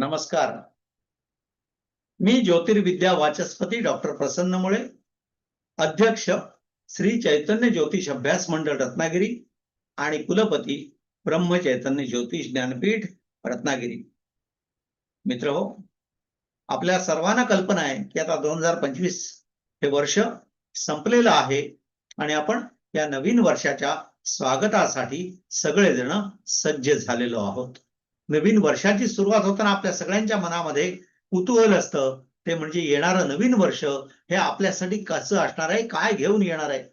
नमस्कार. मी ज्योतिर्विद्या वाचस्पती डॉक्टर प्रसन्न मुळे अध्यक्ष श्री चैतन्य ज्योतिष अभ्यास मंडळ रत्नागिरी आणि कुलपती ब्रह्म चैतन्य ज्योतिष ज्ञानपीठ रत्नागिरी. मित्र हो आपल्या सर्वांना कल्पना आहे की आता दोन हजार पंचवीस हे वर्ष संपलेलं आहे आणि आपण या नवीन वर्षाच्या स्वागतासाठी सगळेजण सज्ज झालेलो आहोत. नवीन वर्षाची सुरुवात होताना आपल्या सगळ्यांच्या मनामध्ये कुतूहल असतं. ते म्हणजे येणारं नवीन वर्ष हे आपल्यासाठी कसं असणार आहे? काय घेऊन येणार आहे?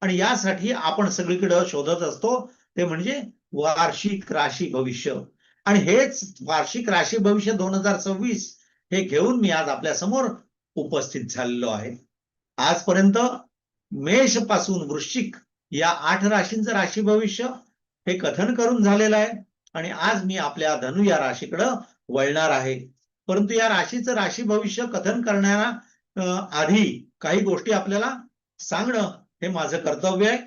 आणि यासाठी आपण सगळीकडे शोधत असतो. ते म्हणजे वार्षिक राशी भविष्य. आणि हेच वार्षिक राशी भविष्य दोन हजार सव्वीस हे घेऊन मी आज आपल्यासमोर उपस्थित झालेलो आहे. आजपर्यंत मेषपासून वृश्चिक या आठ राशींचं राशी भविष्य हे कथन करून झालेलं आहे. आणि आज मी आपल्या धनु या राशीकडं वळणार आहे. परंतु या राशीचं राशी भविष्य कथन करणाऱ्या आधी काही गोष्टी आपल्याला सांगणं हे माझं कर्तव्य आहे.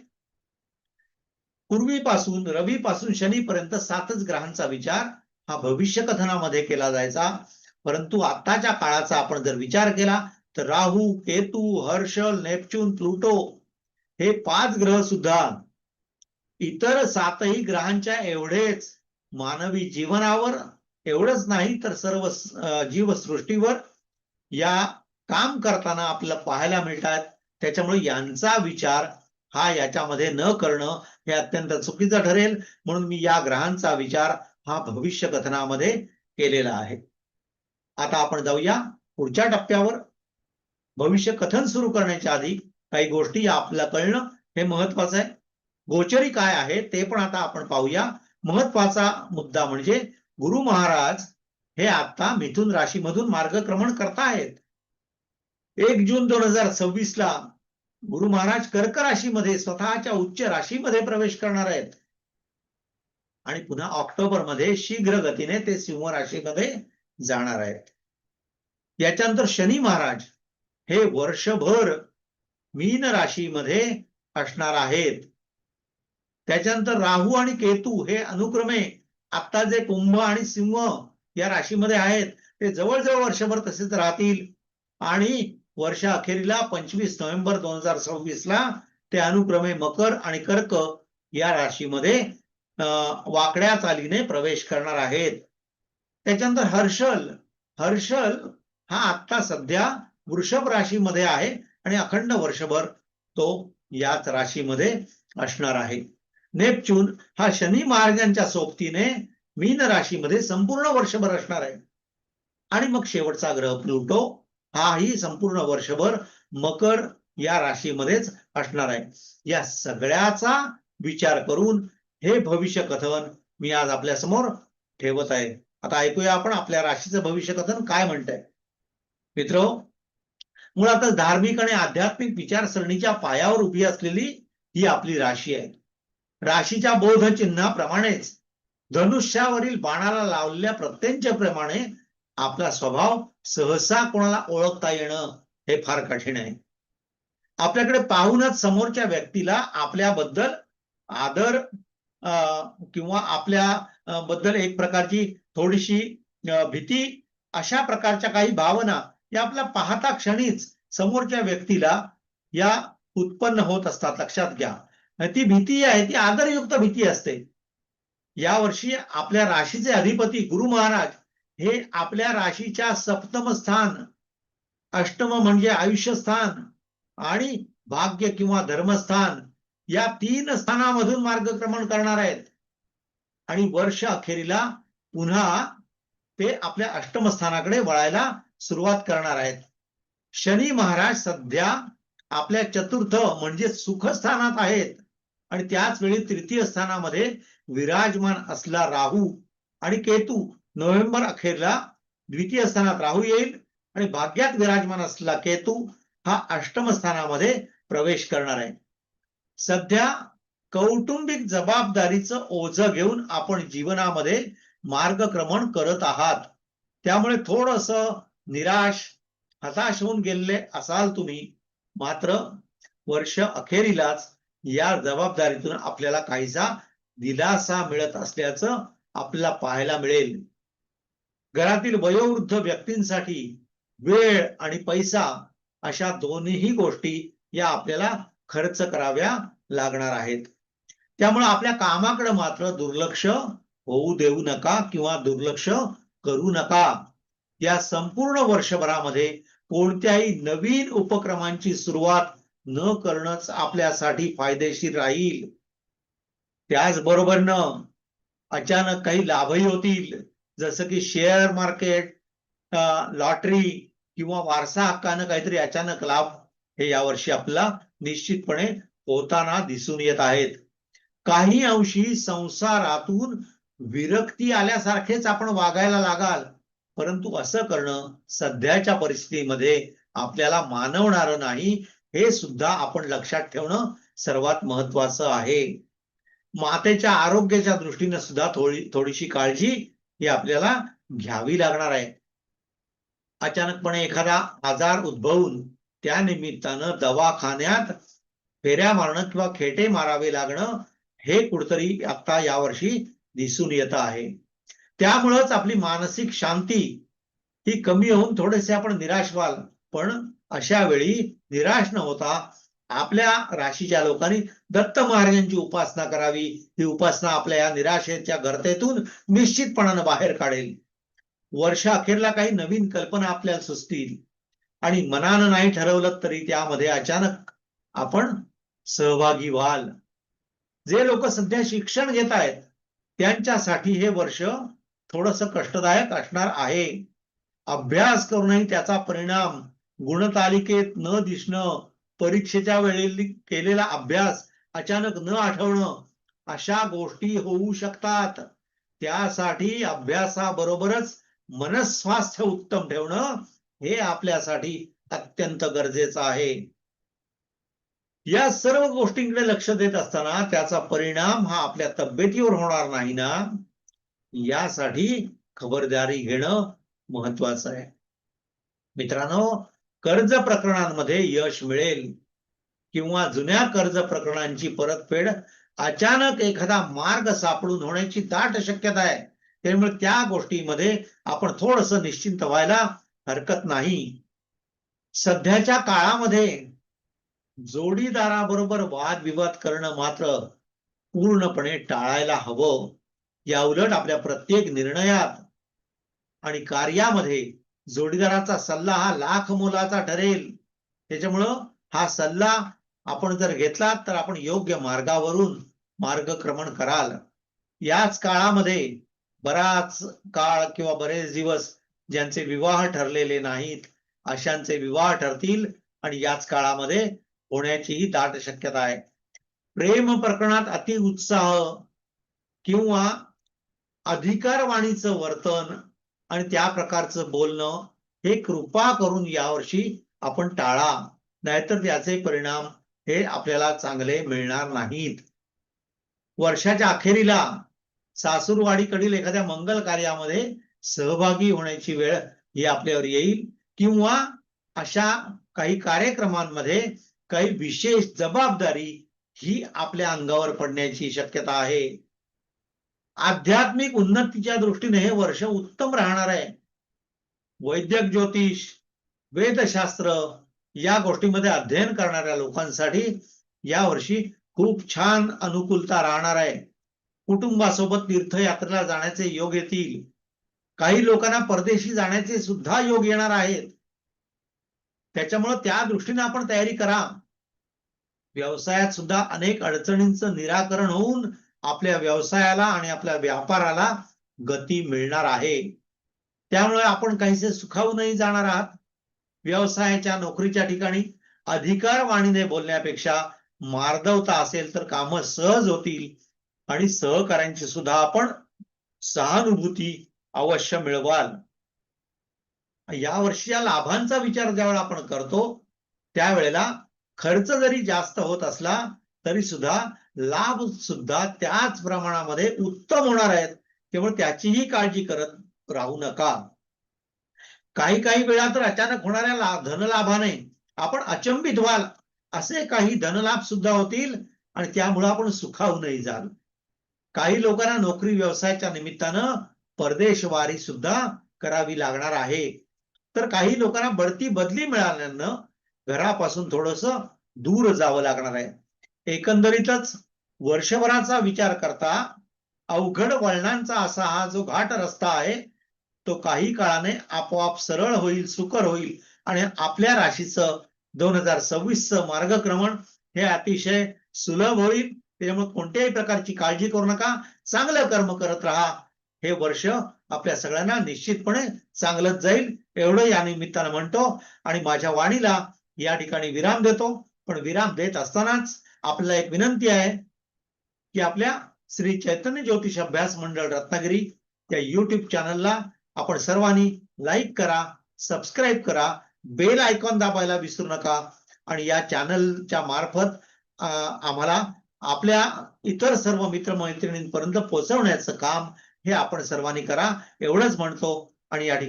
पूर्वीपासून रवीपासून शनीपर्यंत सातच ग्रहांचा विचार हा भविष्य कथनामध्ये केला जायचा. परंतु आताच्या काळाचा आपण जर विचार केला तर राहू केतू हर्षल नेपच्यून प्लुटो हे पाच ग्रह सुद्धा इतर सातही ग्रहांच्या एवढेच मानवी जीवनावर एवढंच नाही तर सर्व जीवसृष्टीवर या काम करताना आपल्याला पाहायला मिळतात. त्याच्यामुळे यांचा विचार हा याच्यामध्ये न करणं हे अत्यंत चुकीचं ठरेल. म्हणून मी या ग्रहांचा विचार हा भविष्य कथनामध्ये केलेला आहे. आता आपण जाऊया पुढच्या टप्प्यावर. भविष्य कथन सुरू करण्याच्या आधी काही गोष्टी आपल्याला कळणं हे महत्वाचं आहे. गोचरी काय आहे ते पण आता आपण पाहूया. महत्त्वाचा मुद्दा म्हणजे गुरु महाराज हे आता मिथुन राशीमधून मार्गक्रमण करतायत एक जून दोन हजार सव्वीस ला गुरु महाराज कर्क राशीमध्ये स्वतःच्या उच्च राशीमध्ये प्रवेश करणार आहेत. आणि पुन्हा ऑक्टोबरमध्ये शीघ्र गतीने ते सिंह राशीमध्ये जाणार आहेत. याच्यानंतर शनी महाराज हे वर्षभर मीन राशीमध्ये असणार आहेत. त्याच्यानंतर राहू आणि केतू हे अनुक्रमे आता जे कुंभ आणि सिंह या राशीमध्ये आहेत ते जवळजवळ वर्षभर तसेच राहतील. आणि वर्ष अखेरीला पंचवीस नोव्हेंबर दोन हजार सव्वीस ला ते अनुक्रमे मकर आणि कर्क या राशीमध्ये वाकड्या चालीने प्रवेश करणार आहेत. त्याच्यानंतर हर्षल हर्षल हा आता सध्या वृषभ राशीमध्ये आहे आणि अखंड वर्षभर तो याच राशीमध्ये असणार आहे. नेपच्यून हा शनी महाराजांच्या सोबतीने मीन राशीमध्ये संपूर्ण वर्षभर असणार आहे. आणि मग शेवटचा ग्रह प्लुटो हाही संपूर्ण वर्षभर मकर या राशीमध्येच असणार आहे. या सगळ्याचा विचार करून हे भविष्य कथन मी आज आपल्यासमोर ठेवत आहे. आता ऐकूया आपण आपल्या राशीचं भविष्य कथन काय म्हणतंय. मित्र मुळातच धार्मिक आणि आध्यात्मिक विचारसरणीच्या पायावर उभी असलेली ही आपली राशी आहे. राशीच्या बोध चिन्हाप्रमाणेच धनुष्यावरील बाणाला लावलेल्या प्रत्यंच्याप्रमाणे आपला स्वभाव सहसा कोणाला ओळखता येणं हे फार कठीण आहे. आपल्याकडे पाहूनच समोरच्या व्यक्तीला आपल्याबद्दल आदर अं, किंवा आपल्या बद्दल एक प्रकारची थोडीशी भीती अशा प्रकारच्या काही भावना या आपल्या पाहता क्षणीच समोरच्या व्यक्तीला या उत्पन्न होत असतात. लक्षात घ्या. ती भीती आहे ती आदरयुक्त भीती असते. यावर्षी आपल्या राशीचे अधिपती गुरु महाराज हे आपल्या राशीच्या सप्तम स्थान अष्टम म्हणजे आयुष्य स्थान आणि भाग्य किंवा धर्मस्थान या तीन स्थानामधून मार्गक्रमण करणार आहेत. आणि वर्ष अखेरीला पुन्हा ते आपल्या अष्टम स्थानाकडे वळायला सुरुवात करणार आहेत. शनी महाराज सध्या आपल्या चतुर्थ म्हणजे सुखस्थानात आहेत. आणि त्याच वेळी तृतीय स्थानामध्ये विराजमान असला राहू आणि केतू नोव्हेंबर अखेरला द्वितीय स्थानात राहू येईल आणि भाग्यात विराजमान असला केतू हा अष्टम स्थानामध्ये प्रवेश करणार आहे. सध्या कौटुंबिक जबाबदारीचं ओझं घेऊन आपण जीवनामध्ये मार्गक्रमण करत आहात. त्यामुळे थोडस निराश हताश होऊन गेलेले असाल तुम्ही. मात्र वर्ष अखेरीलाच या जबाबदारीतून आपल्याला काहीसा दिलासा मिळत असल्याचं आपल्याला पाहायला मिळेल. घरातील वयोवृद्ध व्यक्तींसाठी वेळ आणि पैसा अशा दोन्ही गोष्टी या आपल्याला खर्च कराव्या लागणार आहेत. त्यामुळे आपल्या कामाकडे मात्र दुर्लक्ष होऊ देऊ नका किंवा दुर्लक्ष करू नका. या संपूर्ण वर्षभरामध्ये कोणत्याही नवीन उपक्रमांची सुरुवात न करणंच आपल्यासाठी फायदेशीर राहील. त्याचबरोबरनं अचानक काही लाभही होतील. जसं की शेअर मार्केट लॉटरी किंवा वारसा हक्कानं काहीतरी अचानक लाभ हे यावर्षी आपला निश्चितपणे होताना दिसून येत आहेत. काही अंशी संसारातून विरक्ती आल्यासारखेच आपण वागायला लागाल. परंतु असं करणं सध्याच्या परिस्थितीमध्ये आपल्याला मानवणार नाही. हे सुद्धा आपण लक्षात ठेवणं सर्वात महत्वाचं आहे. मातेच्या आरोग्याच्या दृष्टीने सुद्धा थोडी थोडीशी काळजी ही आपल्याला घ्यावी लागणार आहे. अचानकपणे एखादा आजार उद्भवून त्या निमित्तानं दवाखान्यात फेऱ्या मारणं किंवा खेटे मारावे लागणं हे कुठतरी आता यावर्षी दिसून येत आहे. त्यामुळंच आपली मानसिक शांती ही कमी होऊन थोडेसे आपण निराश व्हाल. पण अशा वेळी निराश न होता आपल्या राशीच्या लोकांनी दत्त महाराजांची उपासना करावी. ही उपासना आपल्या या निराशेच्या गर्तेतून निश्चितपणानं बाहेर काढेल. वर्ष अखेरला काही नवीन कल्पना आपल्याला सुचतील. आणि मनानं नाही ठरवलं तरी त्यामध्ये अचानक आपण सहभागी व्हाल. जे लोक सध्या शिक्षण घेत आहेत त्यांच्यासाठी हे वर्ष थोडस कष्टदायक असणार आहे. अभ्यास करूनही त्याचा परिणाम गुणतालिकेत न दिसणं परीक्षेच्या वेळेली केलेला अभ्यास अचानक न आठवणं अशा गोष्टी होऊ शकतात. त्यासाठी अभ्यासाबरोबरच मनस्वास्थ्य उत्तम ठेवणं हे आपल्यासाठी अत्यंत गरजेचं आहे. या सर्व गोष्टींकडे लक्ष देत असताना त्याचा परिणाम हा आपल्या तब्येतीवर होणार नाही ना? यासाठी खबरदारी घेणं महत्वाचं आहे. मित्रांनो कर्ज प्रकरणांमध्ये यश मिळेल किंवा जुन्या कर्ज प्रकरणांची परतफेड अचानक एखादा मार्ग सापडून होण्याची दाट शक्यता आहे. त्यामुळे त्या गोष्टीमध्ये आपण थोडस निश्चिंत व्हायला हरकत नाही. सध्याच्या काळामध्ये जोडीदाराबरोबर वादविवाद करणं मात्र पूर्णपणे टाळायला हवं. या उलट आपल्या प्रत्येक निर्णयात आणि कार्यामध्ये जोडीदाराचा सल्ला हा लाख मोलाचा ठरेल. त्याच्यामुळं हा सल्ला आपण जर घेतला तर आपण योग्य मार्गावरून मार्गक्रमण कराल. याच काळामध्ये बराच काळ किंवा बरेच दिवस ज्यांचे विवाह ठरलेले नाहीत अशांचे विवाह ठरतील आणि याच काळामध्ये होण्याचीही दाट शक्यता आहे. प्रेम प्रकरणात अति उत्साह किंवा अधिकारवाणीचं वर्तन आणि त्या प्रकारचं बोलणं हे कृपा करून यावर्षी आपण टाळा. नाहीतर त्याचे परिणाम हे आपल्याला चांगले मिळणार नाहीत. वर्षाच्या अखेरीला सासूरवाडीकडील एखाद्या मंगल कार्यामध्ये सहभागी होण्याची वेळ ही आपल्यावर येईल किंवा अशा काही कार्यक्रमांमध्ये काही विशेष जबाबदारी ही आपल्या अंगावर पडण्याची शक्यता आहे. आध्यात्मिक उन्नतीच्या दृष्टीने हे वर्ष उत्तम राहणार आहे. वैद्यक ज्योतिष वेदशास्त्र या गोष्टीमध्ये अध्ययन करणाऱ्या लोकांसाठी या वर्षी खूप छान अनुकूलता राहणार आहे. कुटुंबासोबत तीर्थयात्रेला जाण्याचे योग येतील. काही लोकांना परदेशी जाण्याचे सुद्धा योग येणार आहेत. त्याच्यामुळे त्या दृष्टीने आपण तयारी करा. व्यवसायात सुद्धा अनेक अडचणींचं निराकरण होऊन आपल्या व्यवसायाला आणि आपल्या व्यापाराला गती मिळणार आहे. त्यामुळे आपण काहीसे सुखावूनही जाणार आहात. व्यवसायाच्या नोकरीच्या ठिकाणी अधिकार वाणीने बोलण्यापेक्षा मार्दवता असेल तर कामं सहज होतील आणि सहकार्यांची सुद्धा आपण सहानुभूती अवश्य मिळवाल. या वर्षी लाभांचा विचार ज्यावेळेला आपण करतो त्यावेळेला खर्च जरी जास्त होत असला तरी सुद्धा लाभ सुद्धा त्याच प्रमाणामध्ये उत्तम होणार आहेत. केवळ त्याचीही काळजी करत राहू नका. काही काही वेळा तर अचानक होणाऱ्या ला धनलाभाने आपण अचंबित व्हाल असे काही धनलाभ सुद्धा होतील आणि त्यामुळे आपण सुखावूनही जाल. काही लोकांना नोकरी व्यवसायाच्या निमित्तानं परदेशवारी सुद्धा करावी लागणार आहे. तर काही लोकांना बढती बदली मिळाल्यानं घरापासून थोडस दूर जावं लागणार आहे. एकंदरीतच वर्षभराचा विचार करता अवघड वळणांचा असा हा जो घाट रस्ता आहे तो काही काळाने आपोआप सरळ होईल सुकर होईल आणि आपल्या राशीचं दोन हजार सव्वीसचं मार्गक्रमण हे अतिशय सुलभ होईल. त्याच्यामुळे कोणत्याही प्रकारची काळजी करू नका. चांगलं कर्म करत राहा. हे वर्ष आपल्या सगळ्यांना निश्चितपणे चांगलंच जाईल. एवढं या निमित्तानं म्हणतो आणि माझ्या वाणीला या ठिकाणी विराम देतो. पण विराम देत असतानाच आपल्याला एक विनंती आहे की आपल्या श्री चैतन्य ज्योतिष अभ्यास मंडळ रत्नागिरी या युट्यूब चॅनलला आपण सर्वांनी लाईक करा सबस्क्राईब करा बेल आयकॉन दाबायला विसरू नका आणि या चॅनलच्या मार्फत आम्हाला आपल्या इतर सर्व मित्रमैत्रिणींपर्यंत पोहोचवण्याचं काम हे आपण सर्वांनी करा एवढंच म्हणतो आणि या ठिकाणी